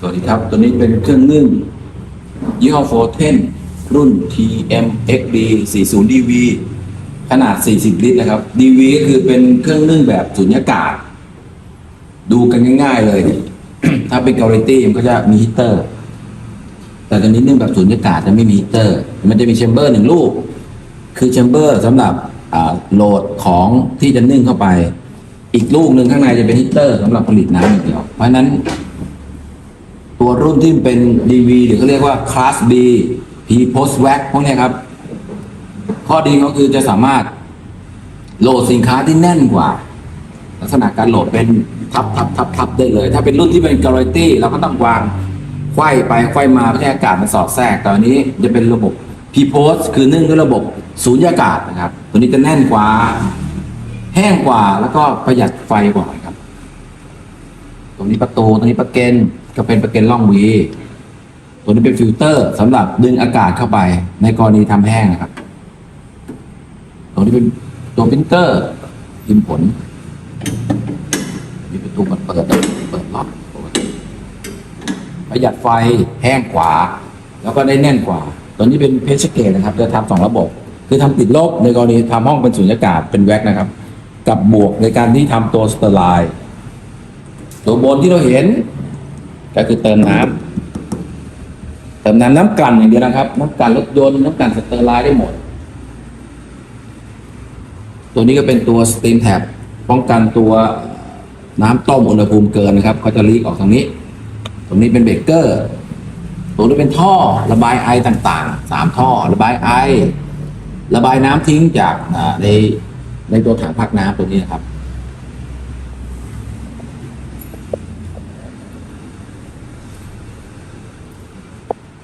สวัสดีครับ ตัวนี้เป็นเครื่องนึ่งยี่ห้อโฟเทนรุ่น TMXD 40 DV ขนาด 40 ลิตรนะครับ DV ก็คือเป็นเครื่องนึ่งแบบสุญญากาศ ดูกันง่ายๆเลย ถ้าเป็นเกาหลีตี้มันก็จะมีฮีเตอร์ แต่ตัวนี้นึ่งแบบสุญญากาศจะไม่มีฮีเตอร์ มันจะมีแชมเบอร์หนึ่งลูก คือแชมเบอร์สำหรับโหลดของที่จะนึ่งเข้าไป อีกลูกหนึ่งข้างในจะเป็นฮีเตอร์สำหรับผลิตน้ำอย่างเดียว เพราะนั้น ตัวรุ่นที่เป็น DV หรือเขาเรียกว่า Class B P Post Wax พวกนี้ครับ ข้อดีก็คือจะสามารถโหลดสินค้าที่แน่นกว่า ลักษณะการโหลดเป็นทับทับทับทับได้เลย ถ้าเป็นรุ่นที่เป็น g a r a n t y เราก็ต้องวางไขว้ไปไขว้มาเพื่อให้อากาศมันสอดแทรกแต่อันนี้จะเป็นระบบ P Post คือนึ่งด้วยระบบสูญญากาศนะครับ ตัวนี้จะแน่นกว่า แห้งกว่าแล้วก็ประหยัดไฟกว่าครับ ตรงนี้ประตูตรงนี้ประเกน ก็เป็นประเกนล่องวีตัวนี้เป็นฟิลเตอร์สำหรับดึงอากาศเข้าไป ในกรณีทำแห้งนะครับตรงนี้เป็นตัวปรินเตอร์พิมพ์ผล มีประตูมันเปิดเปิดล็อกปกติประหยัดไฟแห้งกว่า แล้วก็ได้แน่นกว่า ตัวนี้เป็นเพชรเกตนะครับ จะทำสองระบบ คือทำติดลบในกรณีทำห้องเป็นสุญญากาศเป็นแว็กนะครับ กับบวกในการที่ทำตัวสเตอร์ไลน์ตัวบนที่เราเห็น ก็คือเติมน้ำเติมน้ำน้ำกลั่นอย่างเดียวนะครับ น้ำกลั่นรถยนต์น้ำกลั่นสเตอร์ไลน์ได้หมด ตัวนี้ก็เป็นตัวสต e มแท็บป้องกันตัวน้ำต้มอุณหภูมิเกินนะครับก็จะลีกออกทางนี้ ตรงนี้เป็นเบรกเกอร์ตัวนี้เป็นท่อระบายไอต่างๆสามท่อ ระบายไอ ระบายน้ำทิ้งจากอ่าในในตัวถังพักน้ำตัวนี้นะครับ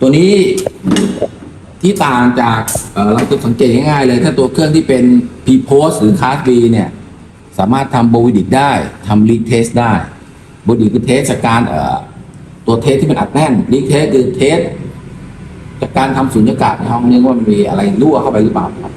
ตัวนี้ที่ต่างจากเราจะสังเกตง่ายๆเลย ถ้าตัวเครื่องที่เป็น P post หรือ Class B เนี่ย สามารถทำโบวิดิกได้ทำลีกเทสได้โบวิดิกคือเทสจากการตัวเทสที่มันอัดแน่นลีกเทสคือเทสจากการทำสุญญากาศในห้องนี้ว่ามันมีอะไรรั่วเข้าไปหรือเปล่าครับ